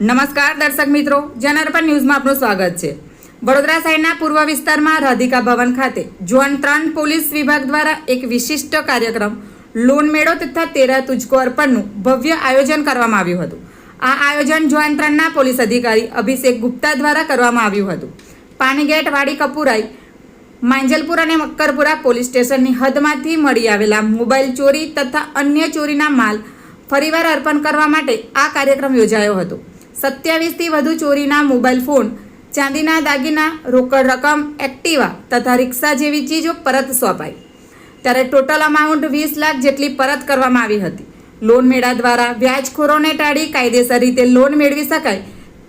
નમસ્કાર દર્શક મિત્રો જનઅર્પણ ન્યૂઝમાં આપનું સ્વાગત છે. વડોદરા શહેરના પૂર્વ વિસ્તારમાં રાધિકા ભવન ખાતે ઝોન ત્રણ પોલીસ વિભાગ દ્વારા એક વિશિષ્ટ કાર્યક્રમ, લોન મેળો તથા તેરા તુજકો અર્પણનું ભવ્ય આયોજન કરવામાં આવ્યું હતું. આ આયોજન ઝોન ત્રણના પોલીસ અધિકારી અભિષેક ગુપ્તા દ્વારા કરવામાં આવ્યું હતું. પાણીગેટ વાડી કપુરાઈ, માંજલપુર અને મક્કરપુરા પોલીસ સ્ટેશનની હદમાંથી મળી આવેલા મોબાઈલ ચોરી તથા અન્ય ચોરીના માલ ફરીવાર અર્પણ કરવા માટે આ કાર્યક્રમ યોજાયો હતો. સત્યાવીસથી વધુ ચોરીના મોબાઈલ ફોન, ચાંદીના દાગીના, રોકડ રકમ, એક્ટિવા તથા રિક્ષા જેવી ચીજો પરત સોંપાઈ. ત્યારે ટોટલ અમાઉન્ટ વીસ લાખ જેટલી પરત કરવામાં આવી હતી. લોન મેળા દ્વારા વ્યાજખોરોને ટાળી કાયદેસર રીતે લોન મેળવી શકાય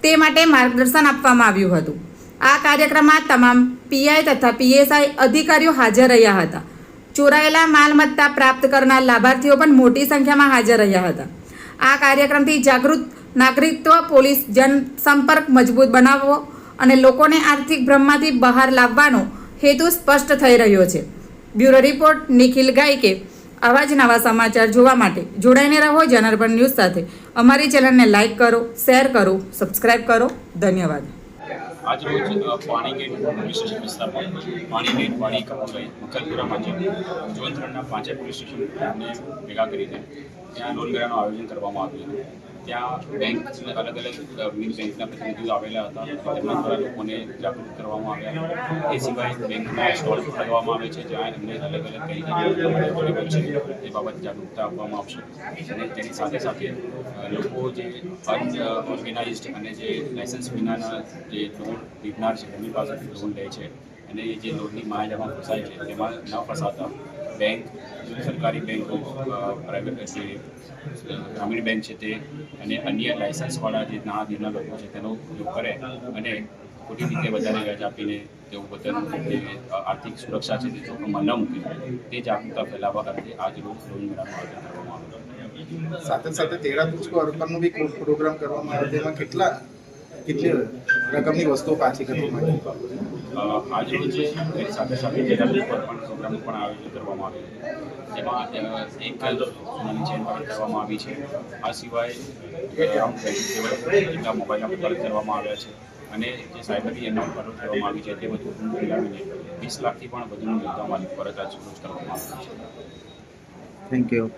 તે માટે માર્ગદર્શન આપવામાં આવ્યું હતું. આ કાર્યક્રમમાં તમામ પીઆઈ તથા પીએસઆઈ અધિકારીઓ હાજર રહ્યા હતા. ચોરાયેલા માલમત્તા પ્રાપ્ત કરનાર લાભાર્થીઓ પણ મોટી સંખ્યામાં હાજર રહ્યા હતા. આ કાર્યક્રમથી જાગૃત નાગરિકત્વ, પોલીસ જનસંપર્ક મજબૂત બનાવવો અને લોકોને આર્થિક ભ્રમમાંથી બહાર લાવવાનો હેતુ સ્પષ્ટ થઈ રહ્યો છે. Bureau report, Nikhil Gayke. આવા જ નવા સમાચાર જોવા માટે જોડાઈને રહો જનાર્પણ ન્યૂઝ સાથે. અમારી ચેનલને લાઇક કરો, શેર કરો સબસ્ક્રાઈબ કરો. ધન્યવાદ. આજ પાણી અ, પાણીગેટ પોલીસ સ્ટેશન વિસ્તારમાં પાણીગેટ વાડી કપુરાઈ મકલપુરામાં જે ઝોન પાંચે પોલીસ સ્ટેશનને ભેગા કરીને ત્યાં લોન આયોજન કરવામાં આવ્યું હતું. ત્યાં બેંક અલગ અલગ વિવિધ બેંકના પ્રતિનિધિઓ આવેલા હતા. તેમના દ્વારા લોકોને જાગૃત કરવામાં આવ્યા. એ સિવાય બેંકના સ્ટોલ કરવામાં આવે છે, જ્યાં એમને અલગ અલગ કઈ અવેલેબલ છે, એ બાબત જાગૃતતા આપવામાં આવશે. અને તેની સાથે સાથે લોકો જે અનઓર્ગેનાઇઝડ અને જે લાયસન્સ વિનાના જે લોન લીધનાર છે, એમની પાસેથી લોન લે છે. અને જે લોનની માયાજામાં ફસાય છે, તેમાં ન ફસાતા બેંક સરકારી બેંકો પ્રાઇવેટ ગ્રામીણ બેંક છે તે અને અન્ય લાયસન્સવાળા જે ના દેનાર લોકો છે તેનો ઉપયોગ કરે અને ખોટી રીતે વધારે વ્યાજ આપીને તેઓ પોતાનું આર્થિક સુરક્ષા છે તે જોખમમાં ન મૂકે. તે જાગૃતતા ફેલાવવા અર્થે આજ રોજ લોન મેળાનું આયોજન કરવામાં આવ્યું સાથે સાથે તેરા અર્પણનો બી પ્રોગ્રામ કરવામાં આવ્યો તેમાં કેટલા, કેટલી રકમની વસ્તુઓ પાછી કરવામાં આવી આજ રોજ તેની સાથે સાથે તેરા પર પણ પ્રોગ્રામનું પણ આયોજન કરવામાં આવ્યું. જેમાં અ, એક સોનાની ચેન પણ કરવામાં આવી છે. આ સિવાય અરાઉન્ડ જેટલા મોબાઈલ નંબર કરવામાં આવ્યા છે. અને જે સાયબરની એનાઉન્ટ પરત કરવામાં આવી છે તે બધું મિલાવીને વીસ લાખથી પણ વધુનું મુદ્દામાલ પરત આજ કરવામાં આવ્યું છે. Thank you